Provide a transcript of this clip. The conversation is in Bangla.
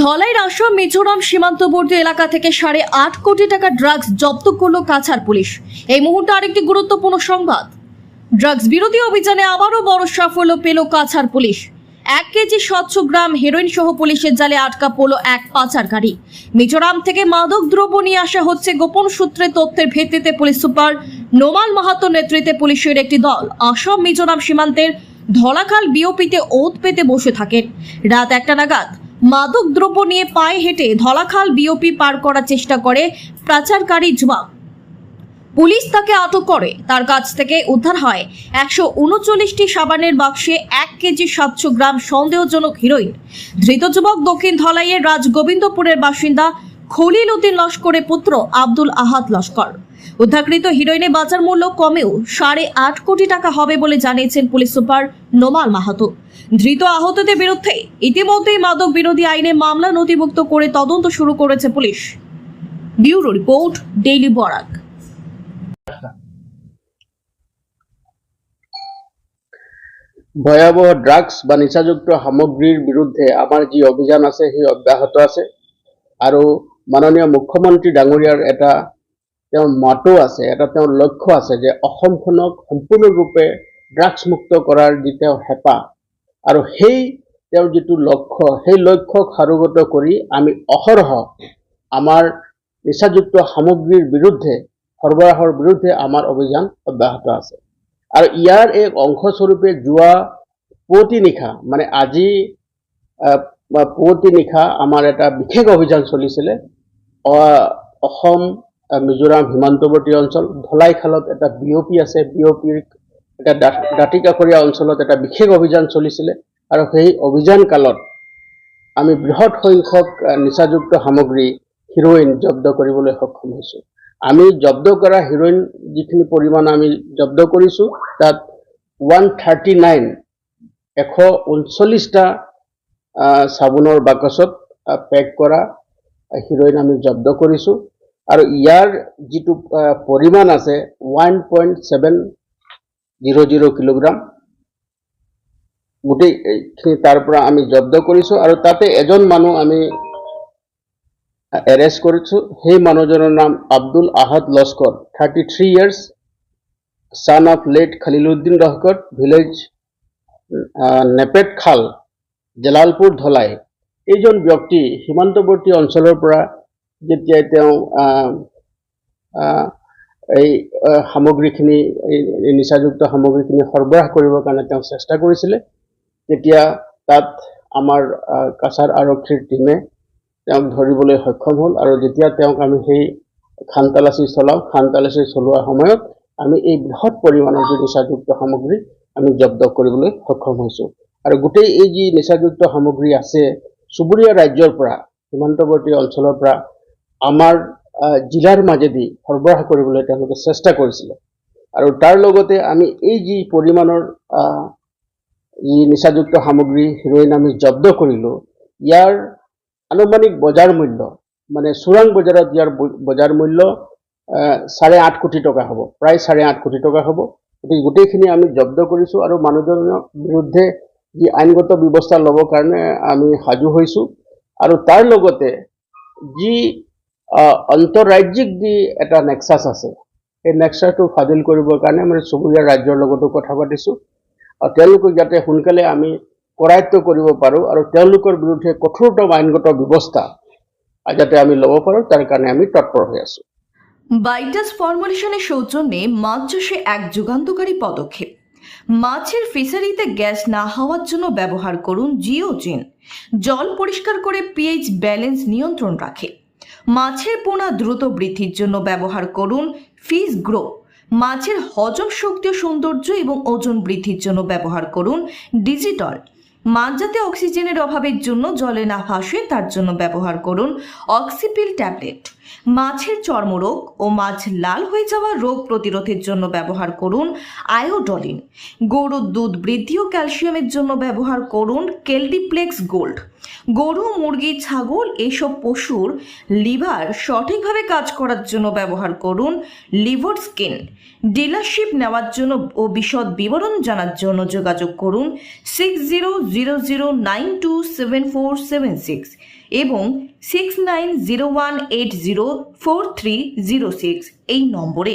ধলাই আসাম মিজোরাম সীমান্তবর্তী এলাকা থেকে সাড়ে আট কোটি টাকা ড্রাগস জব্দ করল কাছাড় পুলিশ। এই মুহূর্তে আরেকটি গুরুত্বপূর্ণ সংবাদ। ড্রাগস বিরোধী অভিযানে আবারও বড় সাফল্য পেল কাছাড় পুলিশ। এক কেজি সাতশো গ্রাম হেরোইন সহ পুলিশের জালে আটকা পড়ল এক পাচার গাড়ি। মিজোরাম থেকে মাদক দ্রব্য নিয়ে আসা হচ্ছে গোপন সূত্রে তথ্যের ভিত্তিতে পুলিশ সুপার নোমাল মাহাতোর নেতৃত্বে পুলিশের একটি দল আসাম মিজোরাম সীমান্তের ধলাখাল বিওপিতে ওত পেতে বসে থাকেন। রাত একটা নাগাদ মাদক দ্রব্য নিয়ে পায়ে হেঁটে ধলাখাল বিওপি পার করার চেষ্টা করে পাচারকারী যুবক। পুলিশ তাকে আটক করে। তার কাছ থেকে উদ্ধার হয় একশো উনচল্লিশটি সাবানের বাক্সে এক কেজি সাতশো গ্রাম সন্দেহজনক হিরোইন। ধৃত যুবক দক্ষিণ ধলাইয়ের রাজগোবিন্দপুরের বাসিন্দা খলিল উদ্দিন লস্করের পুত্র আব্দুল আহাদ লস্কর। উদ্ধারকৃত হিরোইনের বাজার মূল্য কমেও সাড়ে আট কোটি টাকা হবে বলে জানিয়েছেন পুলিশ সুপার নোমাল মাহাতো। ধৃত আহতদের বিরুদ্ধে ইতিমধ্যেই মাদক বিরোধী আইনে মামলা নথিভুক্ত করে তদন্ত শুরু করেছে police. Bureau report, daily Barak. ভয়াবহ ড্রাগস বা নিচাযুক্ত সামগ্ৰীৰ বিৰুদ্ধে আমাৰ যি অভিযান আছে, সেই অব্যাহত আছে। আৰু মাননীয় মুখ্যমন্ত্ৰী ডাঙৰীয়াৰ এটা তেওঁৰ মাতো আছে, এটা তেওঁৰ লক্ষ্য আছে যে অসমখনক সম্পূৰ্ণৰূপে ড্ৰাগছ মুক্ত কৰাৰ যি তেওঁৰ হেঁপাহ আৰু সেই তেওঁৰ যিটো লক্ষ্য, সেই লক্ষ্যক সাৰোগত কৰি আমি অহৰহ আমাৰ নিচাযুক্ত সামগ্ৰীৰ বিৰুদ্ধে, সৰবৰাহৰ বিৰুদ্ধে আমাৰ অভিযান অব্যাহত আছে। আৰু ইয়াৰ এক অংশস্বৰূপে যোৱা পুৱতি নিশা মানে আজি পুৱতি নিশা আমাৰ এটা বিশেষ অভিযান চলিছিলে অসম মিজোৰাম সীমান্তৱৰ্তী অঞ্চল, ধলাইখালত এটা বিঅ'পি আছে বিঅ'পিৰ এটা দাঁতি দাঁতিকাষৰীয়া অঞ্চলত এটা বিশেষ অভিযান চলিছিলে আৰু সেই অভিযান কালত আমি বৃহৎ সংখ্যক নিচাযুক্ত সামগ্ৰী, হিৰ'ইন জব্দ কৰিবলৈ সক্ষম হৈছোঁ। আমি জব্দ কৰা হিৰ'ইন যিখিনি পৰিমাণ আমি জব্দ কৰিছোঁ, তাত ওৱান থাৰ্টি নাইন, এশ ঊনচল্লিছটা চাবোনৰ বাকচত পেক কৰা হিৰ'ইন আমি জব্দ কৰিছোঁ। আৰু ইয়াৰ যিটো পৰিমাণ আছে one point seven zero' zero' kilogram গোটেইখিনি তাৰ পৰা আমি জব্দ কৰিছোঁ আৰু তাতে এজন মানুহ আমি এৰেষ্ট কৰিছোঁ। সেই মানুহজনৰ নাম Abdul Ahad Laskar thirty three years of late Khaliluddin Rohkot, village uh, নেপেট খাল জলালপুৰ ধলাই। এইজন ব্যক্তি সীমান্তৱৰ্তী অঞ্চলৰ পৰা যেতিয়া তেওঁ এই সামগ্ৰীখিনি, এই নিচাযুক্ত সামগ্ৰীখিনি সৰবৰাহ কৰিবৰ কাৰণে তেওঁ চেষ্টা কৰিছিলে, তেতিয়া তাত আমাৰ কাছাৰ আৰক্ষীৰ টীমে তেওঁক ধৰিবলৈ সক্ষম হ'ল আৰু যেতিয়া তেওঁক আমি সেই খান তালাচী চলাওঁ খান চলোৱাৰ সময়ত আমি এই বৃহৎ পৰিমাণৰ যি নিচাযুক্ত সামগ্ৰী আমি জব্দ কৰিবলৈ সক্ষম হৈছোঁ। আৰু গোটেই এই যি নিচাযুক্ত সামগ্ৰী আছে চুবুৰীয়া ৰাজ্যৰ পৰা, সীমান্তৱৰ্তী অঞ্চলৰ পৰা আমাৰ জিলাৰ মাজেদি সৰবৰাহ কৰিবলৈ তেওঁলোকে চেষ্টা কৰিছিলে। আৰু তাৰ লগতে আমি এই যি পৰিমাণৰ যি নিচাযুক্ত সামগ্ৰী, হিৰ'ইন আমি জব্দ কৰিলোঁ, ইয়াৰ আনুমানিক বজাৰ মূল্য মানে চোৰাং বজাৰত ইয়াৰ বজাৰ মূল্য চাৰে আঠ কোটি টকা হ'ব, প্ৰায় চাৰে আঠ কোটি টকা হ'ব। গতিকে গোটেইখিনি আমি জব্দ কৰিছোঁ আৰু মানুহজনৰ বিৰুদ্ধে যি আইনগত ব্যৱস্থা ল'বৰ কাৰণে আমি সাজু হৈছোঁ। আৰু তাৰ লগতে যি আন্তঃৰাজ্যিক যি এটা নেক্সাছ আছে, সেই নেক্সাছটো ফাদিল কৰিবৰ কাৰণে মানে চুবুৰীয়া ৰাজ্যৰ লগতো কথা পাতিছোঁ। আৰু তেওঁলোকক যাতে সোনকালে আমি কৰায়ত্ব কৰিব পাৰোঁ আৰু তেওঁলোকৰ বিৰুদ্ধে কঠোৰতম আইনগত ব্যৱস্থা যাতে আমি ল'ব পাৰোঁ, তাৰ কাৰণে আমি তৎপৰ হৈ আছোঁ। বাইটাস ফর্মুলেশনের সৌজন্যে মাছ চাষে এক যুগান্তকারী পদক্ষেপ। মাছের ফিশারিতে গ্যাস না হওয়ার জন্য ব্যবহার করুন জিওজিন জল পরিষ্কার করে পিএইচ ব্যালেন্স নিয়ন্ত্রণ রাখে। মাছের পোনা দ্রুত বৃদ্ধির জন্য ব্যবহার করুন ফিস গ্রো মাছের হজম শক্তি সৌন্দর্য এবং ওজন বৃদ্ধির জন্য ব্যবহার করুন ডিজিটল মাছ যাতে অক্সিজেনের অভাবের জন্য জলে না ভাসে তার জন্য ব্যবহার করুন অক্সিপিল ট্যাবলেট। মাছের চর্মরোগ ও মাছ লাল হয়ে যাওয়া রোগ প্রতিরোধের জন্য ব্যবহার করুন আয়োডলিন। গরুর দুধ বৃদ্ধি ও ক্যালসিয়ামের জন্য ব্যবহার করুন কেলডিপ্লেক্স গোল্ড। গরু, মুরগি, ছাগল এসব পশুর লিভার সঠিকভাবে কাজ করার জন্য ব্যবহার করুন লিভার স্কিন। ডিলারশিপ নেওয়ার জন্য ও বিশদ বিবরণ জানার জন্য যোগাযোগ করুন six zero zero zero nine two seven four seven six এবং six nine zero one eight zero four three zero six এই নম্বরে।